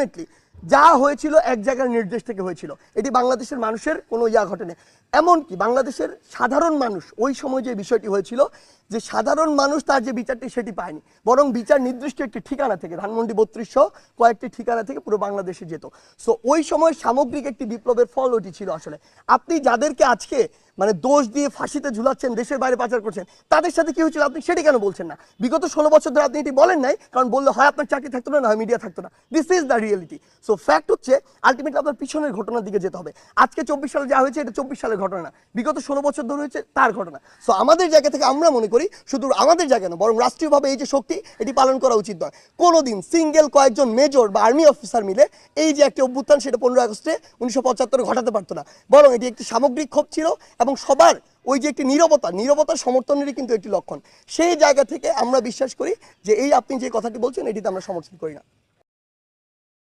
Ultimately যা হয়েছিল এক জায়গার নির্দেশ থেকে হয়েছিল। এটি বাংলাদেশের মানুষের কোনো ইয়া ঘটেনি। এমনকি বাংলাদেশের সাধারণ মানুষ ওই সময় যে বিষয়টি হয়েছিল, যে সাধারণ মানুষ তার যে বিচারটি সেটি পায়নি। বরং বিচার নির্দিষ্ট একটি ঠিকানা থেকে, ধানমন্ডি বত্রিশশো কয়েকটি ঠিকানা থেকে পুরো বাংলাদেশে যেত। সো ওই সময় সামগ্রিক একটি বিপ্লবের ফল ওটি ছিল আসলে। আপনি যাদেরকে আজকে মানে দোষ দিয়ে ফাঁসিতে ঝুলাচ্ছেন, দেশের বাইরে পাচার করছেন, তাদের সাথে কি হয়েছিল আপনি সেটি কেন বলছেন না? বিগত ষোলো বছর ধরে আপনি এটি বলেন নাই, কারণ বললে হয় আপনার চাকরি থাকতো না না হয় মিডিয়া থাকতো না। This is the reality so fact হচ্ছে আলটিমেটলি আপনার পিছনের ঘটনার দিকে যেতে হবে। আজকে চব্বিশ সালে যা হয়েছে, এটা চব্বিশ সালের ঘটনা না। বিগত ষোলো বছর ধরে হয়েছে, তার ঘটনা। সো আমাদের জায়গা থেকে আমরা মনে করি, শুধু আমাদের জায়গা না, বরং রাষ্ট্রীয়ভাবে এই যে শক্তি, এটি পালন করা উচিত নয়। কোনোদিন সিঙ্গেল কয়েকজন মেজর বা আর্মি অফিসার মিলে এই যে একটি অভ্যুত্থান, সেটা পনেরো আগস্টে উনিশশো পঁচাত্তরে ঘটাতে পারতো না। বরং এটি একটি সামগ্রিক ক্ষোভ ছিল এবং সবার ওই যে একটি নীরবতা নীরবতার সমর্থনেরই কিন্তু একটি লক্ষণ। সেই জায়গা থেকে আমরা বিশ্বাস করি যে এই আপনি যে কথাটি বলছেন, এটিতে আমরা সমর্থন করি না।